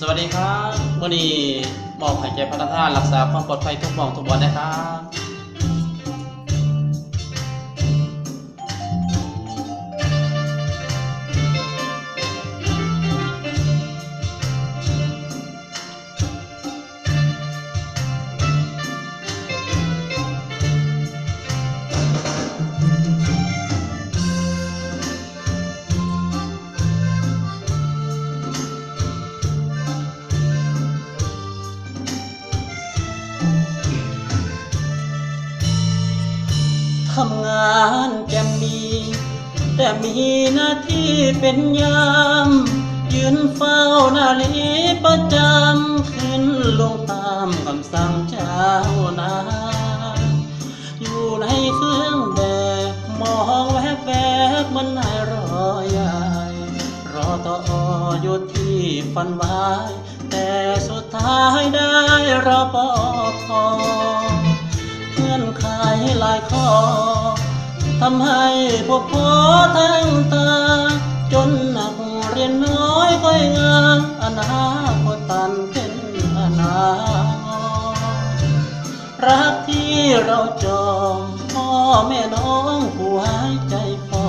สวัสดีครับวันนี้มอบหายใจพนักงานรักษาความปลอดภัยทุกหมองทุกบอนนะครับ ทำงานจะมี แต่มีหน้าที่เป็นยาม ยืนเฝ้านาลีประจำขึ้นลงตามคำสั่งเจ้านายอยู่ในเครื่องแบบมองแวบแวบๆมันนายรอยายรอต่ออยู่ที่ฝันไว้แต่สุดท้ายได้รอปอพอ งื่อนไขหลายข้อทำให้พวกพ่อทั้งตา จนหนักเรียนน้อยค่อยงานอนาคตตันเป็นอนาคตรักที่เราจองพ่อแม่น้องผู้หายใจฟอ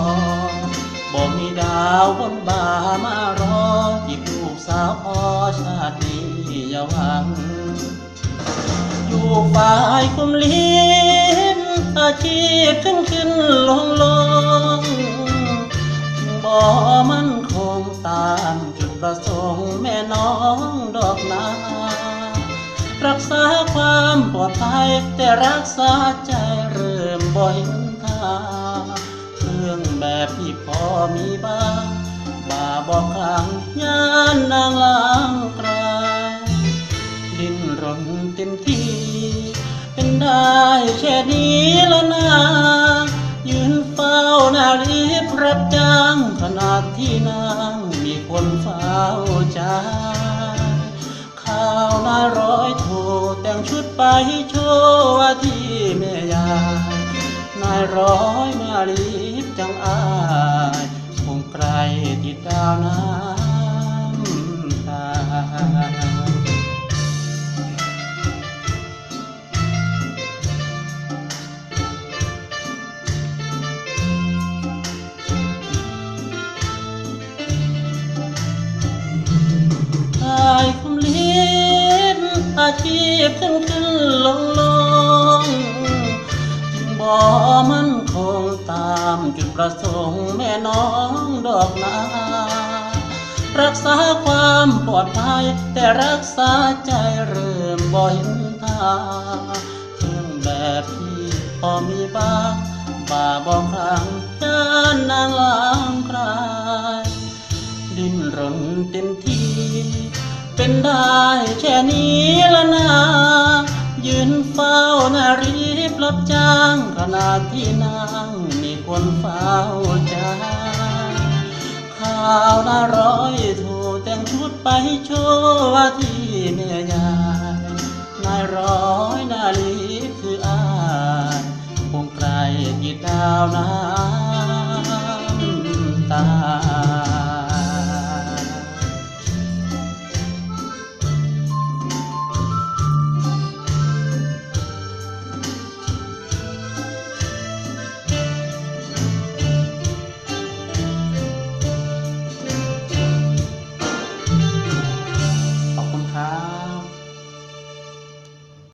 บอกมีดาวบนบ่ามารอที่ลูกสาวพ่อชาตินี้อย่าหวัง อยู่ฝ่ายคุมลิ้นอาชีพขึ้นขึ้นลงลงบ่มันคงตามจุดประสงค์แม่น้องดอกนา รักษาความปลอดภัยแต่รักษาใจเริ่มบ่อยทางเครื่องแบบที่พอมีบ้างบ่าบอกครั้งยานนางลางกลดิ้นรนเต็มที่ ได้แค่นี้ละนายืนเฝ้านารีบรับจ้างขนาดที่นางมีคนเฝ้าใจข้าวนาร้อยโทแต่งชุดไปโชว์ว่าที่แม่ยายนายร้อยมารีบจังอายคงไกลติดดาวน้ำ ชีพขึ้นขึ้นลงลงบ่มันคงตามจุดประสงค์แม่น้องดอกนารักษาความปลอดภัย แต่รักษาใจเริ่มบ่เห็นทางเครื่องแบบที่พอมีบ้างบ่าบอกครั้งเดินนางล้างใครดิ้นรนเต็มที่ เป็นได้แค่นี้ละ รับจ้างขณะที่นางมีคนเฝ้าใจข้าวหน้าร้อยถูแต่งชุดไปโชว์ที่แม่ยายนายร้อยนาลีคืออายคงไกลกี่ดาวน้ำ